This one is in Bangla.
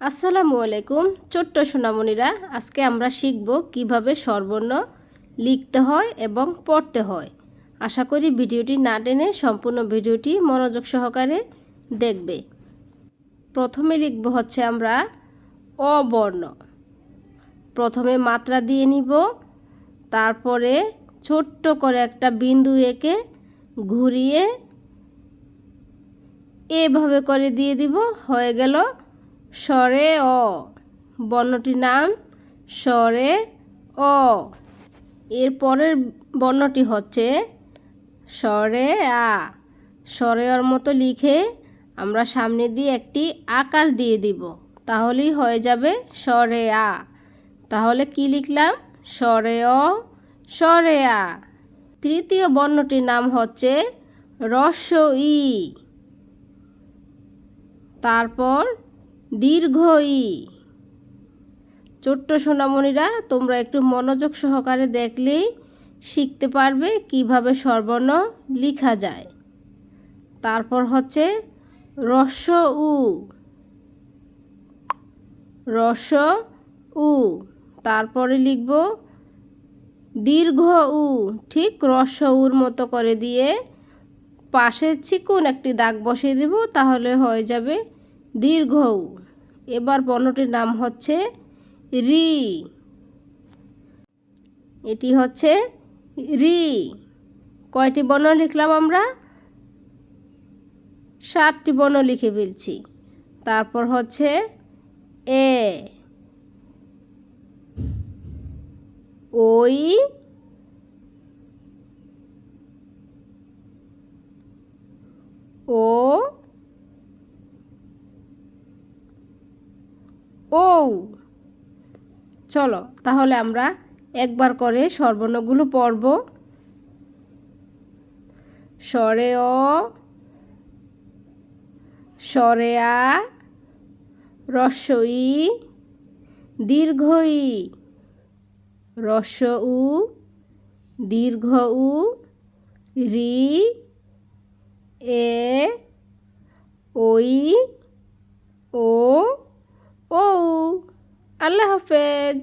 আসসালামু আলাইকুম, ছোট্ট সোনামণিরা। আজকে আমরা শিখব কীভাবে স্বরবর্ণ লিখতে হয় এবং পড়তে হয়। আশা করি ভিডিওটি না টেনে সম্পূর্ণ ভিডিওটি মনোযোগ সহকারে দেখবে। প্রথমে লিখব হচ্ছে আমরা অবর্ণ। প্রথমে মাত্রা দিয়ে নিব, তারপরে ছোট্ট করে একটা বিন্দু এঁকে ঘুরিয়ে এভাবে করে দিয়ে দিব। হয়ে গেল স্বরে অ। বর্ণটির নাম স্বরে অ। এর পরের বর্ণটি হচ্ছে স্বরে আ। স্বরে অর মতো লিখে আমরা সামনে দিয়ে একটি আকার দিয়ে দিব। তাহলেই হয়ে যাবে স্বরে আ। তাহলে কি লিখলাম? স্বরে অ, স্বরে আ। তৃতীয় বর্ণটির নাম হচ্ছে রস্য ই। তারপর দীর্ঘ ই ছোট্ট সোনামণিরা, তোমরা একটু মনোযোগ সহকারে দেখলেই শিখতে পারবে কীভাবে স্বরবর্ণ লিখা যায়। তারপর হচ্ছে রস উ। রস উ। তারপরে লিখব দীর্ঘ উ। ঠিক রস উর মতো করে দিয়ে পাশে চিকুন একটি দাগ বসিয়ে দেব, তাহলে হয়ে যাবে দীর্ঘ উ। এবার বর্ণটির নাম হচ্ছে রি। এটি হচ্ছে রি। কয়টি বর্ণ লিখলাম আমরা? সাতটি বর্ণ লিখে ফেলছি। তারপর হচ্ছে এ। ওই ও ও চলো, তাহলে আমরা একবার করে স্বরবর্ণগুলো পড়ব স্বরে অ রস্বই দীর্ঘ ই রস্য উ দীর্ঘ উ রি, এ ওই ও। আল্লাহ হাফেজ।